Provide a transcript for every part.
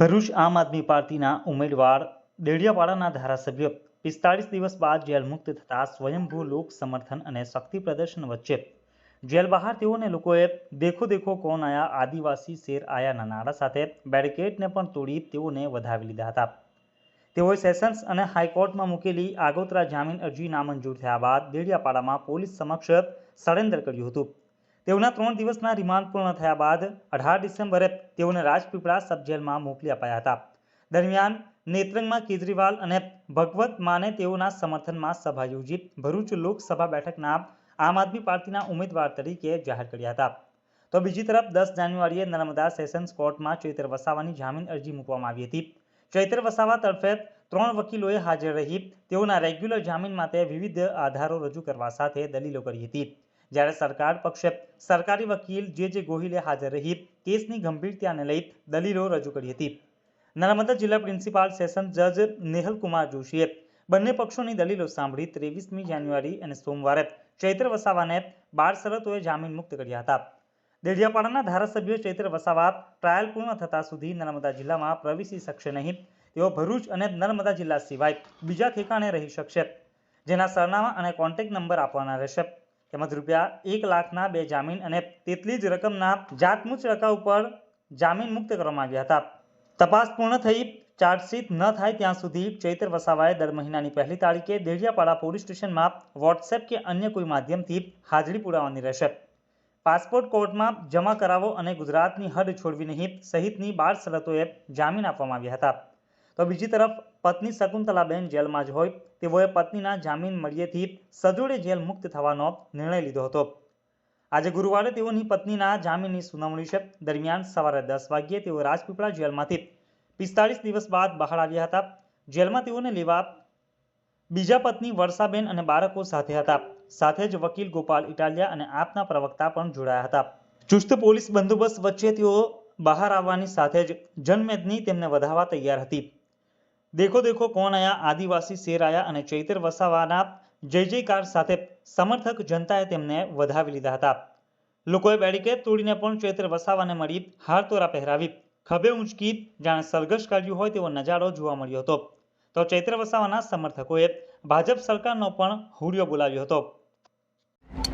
ભરૂચ આમ આદમી પાર્ટીના ઉમેદવાર દેડિયાપાડાના ધારાસભ્ય પિસ્તાળીસ દિવસ બાદ જેલ મુક્ત થતા સ્વયંભૂ લોક સમર્થન અને શક્તિ પ્રદર્શન વચ્ચે જેલ બહાર તેઓને લોકોએ દેખો દેખો કોણ આયા, આદિવાસી શેર આયાના નારા સાથે બેરિકેડને પણ તોડી તેઓને વધાવી લીધા હતા. તેઓએ સેશન્સ અને હાઈકોર્ટમાં મૂકેલી આગોતરા જામીન અરજી નામંજૂર થયા બાદ દેડિયાપાડામાં પોલીસ સમક્ષ સરેન્ડર કર્યું હતું. તેઓના ત્રણ દિવસના રિમાન્ડ પૂર્ણ થયા બાદ અઢાર ડિસેમ્બરે તેઓને રાજપીપળા સબજેલમાં મોકલી અપાયા હતા. દરમિયાન નેત્રંગમાં કેજરીવાલ અને ભગવત માને તેઓના સમર્થનમાં સભા યોજી ભરૂચ લોકસભા બેઠકના આમ આદમી પાર્ટીના ઉમેદવાર તરીકે જાહેર કર્યા હતા. તો બીજી તરફ દસ જાન્યુઆરીએ નર્મદા સેશન્સ કોર્ટમાં ચૈતર વસાવાની જામીન અરજી મૂકવામાં આવી હતી. ચૈતર વસાવા તરફે ત્રણ વકીલોએ હાજર રહી તેઓના રેગ્યુલર જામીન માટે વિવિધ આધારો રજૂ કરવા સાથે દલીલો કરી હતી. જ્યારે સરકાર પક્ષે સરકારી વકીલ જે જે ગોહિલે હાજર રહી કેસની ગંભીરતાને લઈ દલીલો રજૂ કરી હતી. નર્મદા જિલ્લા પ્રિન્સિપાલ સેશન જજ નેહલ જોશીએ બંને પક્ષોની દલીલો સાંભળી ત્રેવીસમી જાન્યુઆરી અને સોમવારે ચૈત્ર વસાવાને બાર શરતોએ જામીન મુક્ત કર્યા હતા. દેડિયાપાડાના ધારાસભ્ય ચૈત્ર વસાવા ટ્રાયલ પૂર્ણ થતા સુધી નર્મદા જિલ્લામાં પ્રવેશી શકશે નહીં. તેઓ ભરૂચ અને નર્મદા જિલ્લા સિવાય બીજા ઠેકાણે રહી શકશે. જેના સરનામા અને કોન્ટેક્ટ નંબર આપવાના રહેશે. તેમજ રૂપિયા એક લાખના બે જામીન અને તેટલી જ રકમના જાતમુચ રકા ઉપર જામીન મુક્ત કરવામાં આવ્યા હતા. તપાસ પૂર્ણ થઈ, ચાર્જશીટ ન થાય ત્યાં સુધી ચૈતર વસાવાએ દર મહિનાની પહેલી તારીખે દેડિયાપાડા પોલીસ સ્ટેશનમાં વોટ્સએપ કે અન્ય કોઈ માધ્યમથી હાજરી પુરાવવાની રહેશે. પાસપોર્ટ કોર્ટમાં જમા કરાવો અને ગુજરાતની હદ છોડવી નહીં સહિતની બાર શરતોએ જામીન આપવામાં આવ્યા હતા. તો બીજી તરફ, પત્ની શકુંતલાબેન જેલમાં જ હોય તેઓએ પત્નીના જામીન મળ્યેથી સજોડે જેલ મુક્ત થવાનો નિર્ણય લીધો હતો. આજે ગુરુવારે તેઓની પત્નીના જામીનની સુનાવણી છે. દરમિયાન સવારે દસ વાગ્યે તેઓ રાજપીપળા જેલમાંથી પિસ્તાળીસ દિવસ બાદ બહાર આવ્યા હતા. જેલમાં તેઓને લેવા બીજા પત્ની વર્ષાબેન અને બાળકો સાથે હતા. સાથે જ વકીલ ગોપાલ ઇટાલિયા અને આપના પ્રવક્તા પણ જોડાયા હતા. ચુસ્ત પોલીસ બંદોબસ્ત વચ્ચે તેઓ બહાર આવવાની સાથે જ જનમેદની તેમને વધાવવા તૈયાર હતી. દેખો દેખો કોણ આયા આદિવાસી શેર આયા અને ચૈતર વસાવાના જય જયકાર સાથે સમર્થક જનતાએ તેમને વધાવી લીધા હતા. લોકોએ બેરિકેડ તોડીને પણ ચૈતર વસાવાને મળી હારતોરા પહેરાવી. ખભે ઊંચકી જાણે સરઘસ કાઢ્યું હોય તેવો નજારો જોવા મળ્યો હતો. તો ચૈત્ર વસાવાના સમર્થકોએ ભાજપ સરકારનો પણ હુડિયો બોલાવ્યો હતો.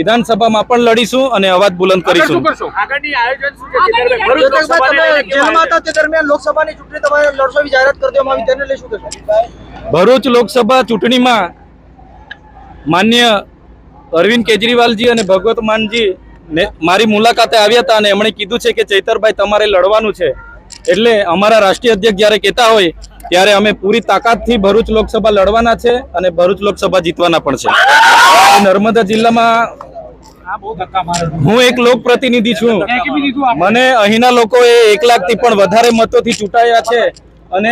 વિધાનસભામાં પણ લડીશું અને અવાજ બુલંદ કરીશું. આગળની આયોજન શું છે? ચેતરભાઈ? ભરૂચ લોકસભાને તમે લઈને કેવું જેલમાં હતા તે દરમિયાન લોકસભાની ચૂંટણી તમારે લડશો એવી જાહેરાત કરી દેવામાં આવી તેને લઈ શું કહેશો? ભરૂચ લોકસભા ચૂંટણીમાં માન્ય અરવિંદ કેજરીવાલજી અને ભગવત માનજી ને મારી મુલાકાતે આવ્યા હતા અને એમણે કીધું છે કે ચૈતરભાઈ તમારે લડવાનું છે. એટલે અમારા રાષ્ટ્રીય અધ્યક્ષ જ્યારે કહેતા હોય ત્યારે અમે પૂરી તાકાતથી ભરૂચ લોકસભા લડવાના છે અને ભરૂચ લોકસભા જીતવાના પણ છે. નર્મદા જિલ્લામાં હું એક લોક પ્રતિનિધિ છું. મને અહીંના લોકોએ એક લાખથી પણ વધારે મતોથી ચૂંટાયા છે અને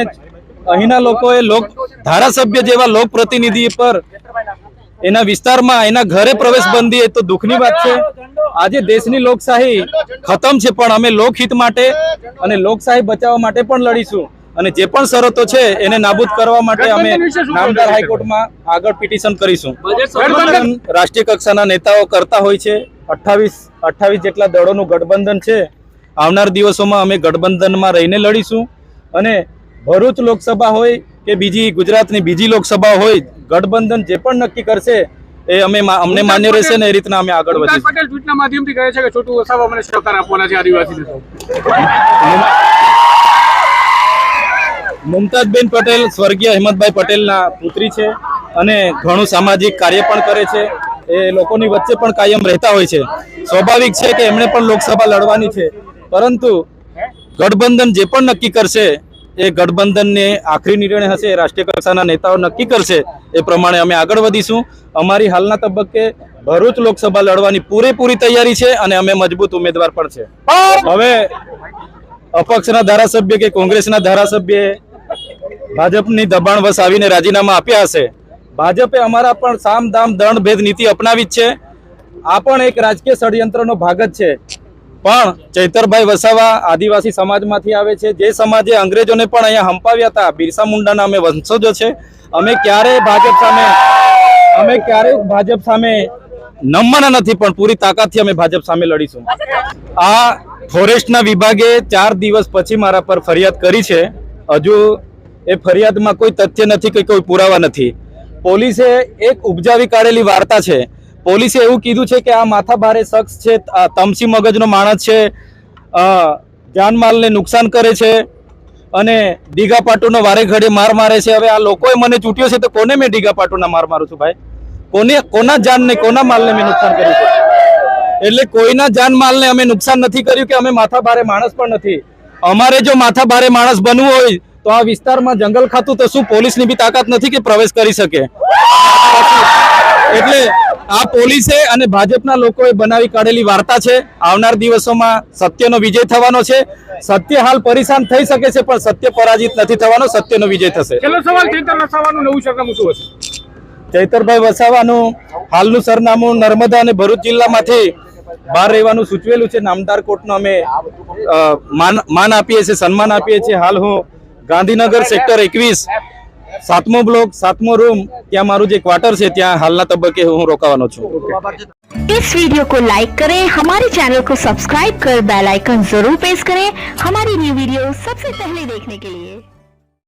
અહીંના લોકોએ લોક ધારાસભ્ય જેવા લોક પ્રતિનિધિ પર એના વિસ્તારમાં એના ઘરે પ્રવેશ બંધી એ તો દુઃખની વાત છે. આજે દેશની લોકશાહી ખતમ છે, પણ અમે લોકહિત માટે અને લોકશાહી બચાવવા માટે પણ લડીશું. અને જે પણ શરતો છે એને નાબૂદ કરવા માટે અમે નામદાર હાઈકોર્ટમાં આગળ પિટિશન કરીશું. ગઠબંધન રાષ્ટ્રીય કક્ષાના નેતાઓ કરતા હોય છે. અઠ્ઠાવીસ અઠ્ઠાવીસ જેટલા દળોનું ગઠબંધન છે. આવનાર દિવસોમાં અમે ગઠબંધનમાં રહીને લડીશું. અને ભરૂચ લોકસભા હોય કે બીજી ગુજરાતની બીજી લોકસભા હોય ગઠબંધન જે પણ નક્કી કરશે એ અમે અમને માન્ય રહેશે ને એ રીતના અમે આગળ વધીશું. પટેલ ટ્વીટના માધ્યમથી કહે છે કે છોટું વસાવા મને સહકાર આપવાના છે આદિવાસી મુમતાજબેન પટેલ સ્વર્ગીય હેમંતભાઈ પટેલના પુત્રી છે અને ઘણું સામાજિક કાર્ય પણ કરે છે. એ લોકોની વચ્ચે પણ કાયમ રહેતા હોય છે. સ્વાભાવિક છે કે એમણે પણ લોકસભા લડવાની છે. પરંતુ ગઠબંધન જે પણ નક્કી કરશે એ ગઠબંધનને આખરી નિર્ણય હશે રાષ્ટ્રીય કક્ષાના નેતાઓ નક્કી કરશે એ પ્રમાણે અમે આગળ વધીશું. અમારી હાલના તબક્કે ભરૂચ લોકસભા લડવાની પૂરેપૂરી તૈયારી છે અને અમે મજબૂત ઉમેદવાર પણ છે. હવે અપક્ષના ધારાસભ્ય કે કોંગ્રેસના ધારાસભ્યએ ભાજપની દબાણ વસ આવીને રાજીનામા આપ્યા હશે. ભાજપે અમારા પણ સામ દામ દંડ ભેદ નીતિ અપનાવી છે. આ પણ એક રાજકીય ષડયંત્રનો ભાગ જ છે. પણ ચૈતરભાઈ વસાવા આદિવાસી સમાજમાંથી આવે છે. જે સમાજે અંગ્રેજોને પણ અહીંયા હંપાવ્યા હતા. બિરસા મુંડાના અમે વંશજો છે. અમે ક્યારેય ભાજપ સામે, અમે ક્યારેય ભાજપ સામે નમવાના નથી, પણ પૂરી તાકાતથી અમે ભાજપ સામે લડીશું. આ ફોરેસ્ટના વિભાગે ચાર દિવસ પછી મારા પર ફરિયાદ કરી છે. હજુ એ ફરિયાદમાં કોઈ તથ્ય નથી કે કોઈ પુરાવા નથી. પોલીસે એક ઉપજાવી કાઢેલી વાર્તા છે. પોલીસે એવું કીધું છે કે આ માથાભારે શખ્સ છે તમસી મગજનો માણસ છે જાનમાલને નુકસાન કરે છે અને ડીગા પાટુનો વારે ઘડે માર મારે છે. હવે આ લોકોએ મને ચૂંટ્યો છે તો કોને મેં ડીગાપાટુના માર મારું છું ભાઈ? કોને, કોના જાનને, કોના માલને મેં નુકસાન કર્યું છે? એટલે કોઈના જાન માલને અમે નુકસાન નથી કર્યું કે અમે માથા ભારે માણસ પણ નથી. અમારે જો માથા ભારે માણસ બનવું હોય તો આ વિસ્તારમાં જંગલ ખાતું તો શું પોલીસની બી તાકાત નથી કે પ્રવેશ કરી શકે? એટલે આ પોલીસે અને ભાજપના લોકોએ બનાવી કાઢેલી વાર્તા છે. આવનાર દિવસોમાં સત્યનો વિજય થવાનો છે. સત્ય હાલ પરેશાન થઈ શકે છે પણ સત્ય પરાજિત નથી થવાનો સત્યનો વિજય થશે. છેલ્લો સવાલ ચૈતર વસાવાનું નવું સરનામું શું હશે? ચૈતરભાઈ વસાવાનું હાલનું સરનામું નર્મદા અને ભરૂચ જિલ્લામાંથી બહાર રહેવાનું સૂચવેલું છે. નામદાર કોર્ટનો અમે માન માન આપીએ છીએ સન્માન આપીએ છીએ. હાલ હું ગાંધીનગર સેક્ટર એકવીસ સાતમો બ્લોક સાતમો રૂમ ત્યાં મારું જે ક્વાર્ટર છે ત્યાં હાલના તબક્કે હું રોકાવાનો છું इस वीडियो को लाइक करें हमारे चैनल को सब्सक्राइब कर बेल आइकन जरूर प्रेस करें हमारी न्यू वीडियो सबसे पहले देखने के लिए